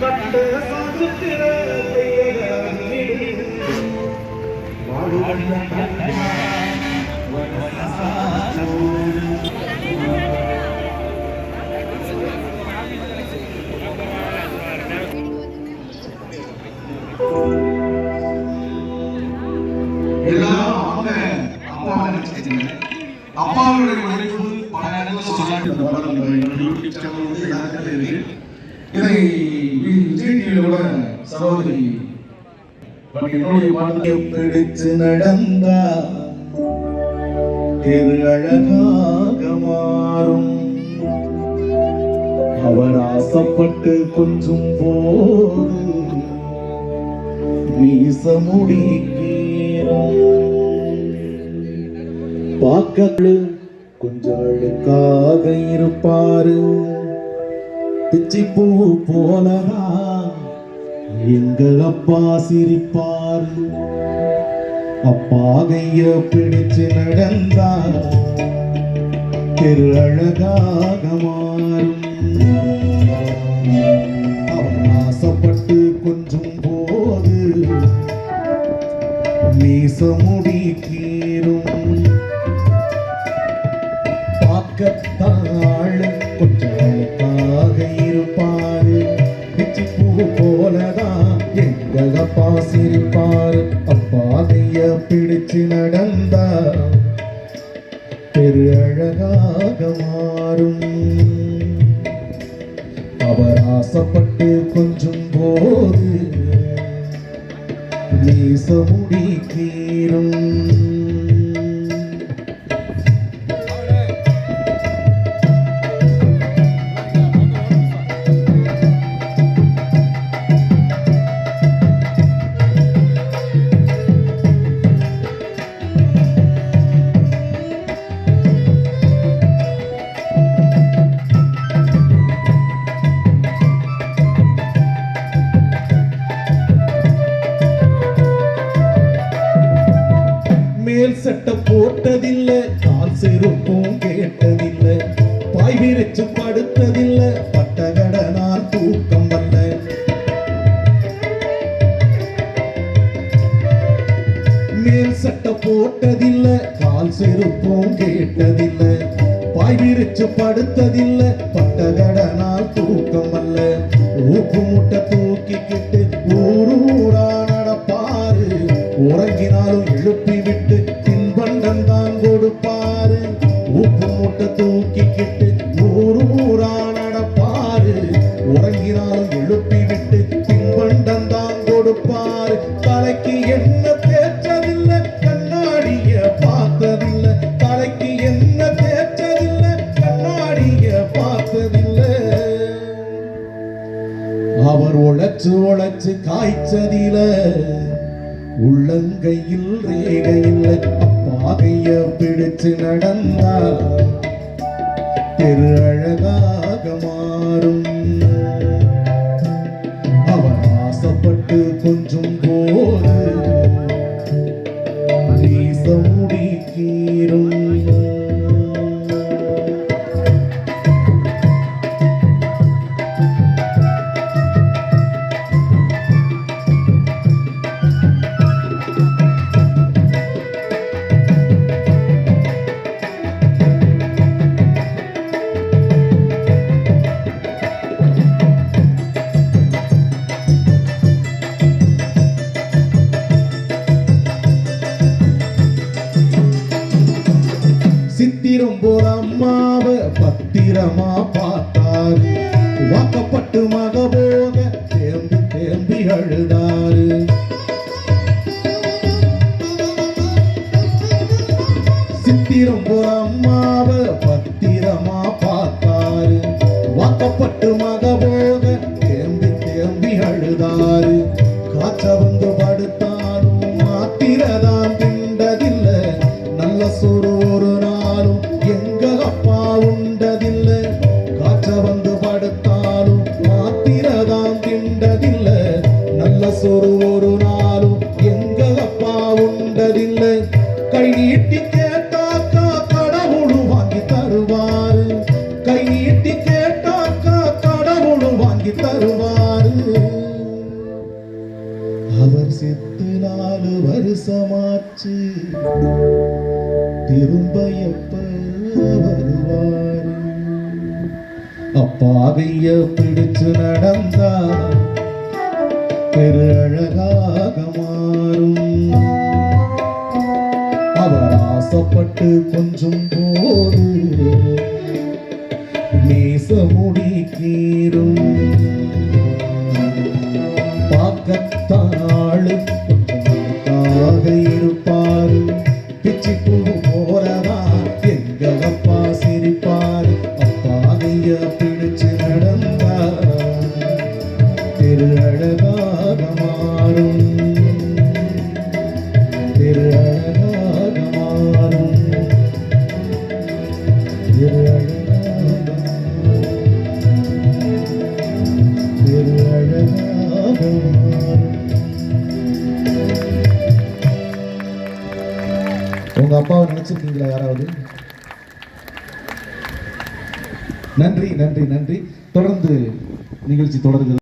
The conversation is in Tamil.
கட்ட சாகுத்திர எல்லாரும் அவங்க அப்பாவை நினைச்சுக்கிட்டீங்க அப்பாவுடைய உழைப்பு பல நேரங்கள் சொல்லாட்டி இந்த பாடம் யூடியூப் சேனல் வந்து எல்லாருக்கிட்ட இருக்கு. இதை விஜய் டிவியில கூட சகோதரி பட் என்னுடைய பாட்டு பிடிச்சு நடந்தா திரு அழகாக மாறும்? அவர் ஆசைப்பட்டு கொஞ்சம் போது மீச முடிக்கீரும் பார்க்கல கொஞ்சம் அழுக்காக இருப்பாரு. பிச்சி பூ போலதா எங்க அப்பா சிரிப்பார். அப்பா கைய பிடிச்சு நடந்தார். திரு அழகாக மாறும். அவன் ஆசைப்பட்டு கொஞ்சம் போது. மீச முடி கீரும் பார்க்கத்தான் அழகப்பா அப்பா சிரிப்பாரு. அப்பா கைய பிடிச்சு நடந்தா பெரு அழகாக மாறும். அவர் ஆசைப்பட்டு கொஞ்சம் போது. மீச முடி கீரும் மேல் சட்டை போட்டதில்லை கால் செருப்பும் கேட்டதில்லை பாய் விரிச்சு படுத்ததில்ல பட்டகடனால் தூக்கம் வல்ல மேல் சட்டை போட்டதில்லை கால் செருப்பும் கேட்டதில்லை பாய் விரிச்சு படுத்ததில்ல பட்டகடனால் தூக்கம் வல்ல ஊக்கு முட்டை தூக்கிக்கிட்டு ஊரு ஊரா நடப்பாரு. உறங்கினாலும் எழுப்பி விட்டு தின்பண்டம் தான் கொடுப்பாரு. தலைக்கு என்ன தேய்ச்சதில்ல கண்ணாடிய பார்த்ததில்ல. தலைக்கு என்ன தேய்ச்சதில்ல கண்ணாடிய பார்த்ததில்ல. அவர் உழைச்சு உழைச்சு காய்ச்சதில உள்ளங்கையில் ரேகையில் அப்பா பிடிச்சு நடந்தா திரு அழகாக மாறும். சித்திரம் போற அம்மாவ பத்திரமா பார்த்தாரு. வாக்கப்பட்டு மக போக தேம்பி தேம்பி அழுதாரு. சித்திரம் போற அம்மாவ பத்திரமா பார்த்தாரு. வாக்கப்பட்டு மக போக தேம்பி தேம்பி அழுதாரு. காய்ச்ச மாசமாச்சு திரும்ப எப்ப வருவாரு? அப்பாவைய பிடிச்சு நடந்தா பெரு அழகாக மாறும். அவர் ஆசைப்பட்டு கொஞ்சம் போது மீச முடி உங்க அப்பாவை நினைச்சிருக்கீங்களா யாராவது? நன்றி நன்றி நன்றி. தொடர்ந்து நிகழ்ச்சி தொடர்கிறது.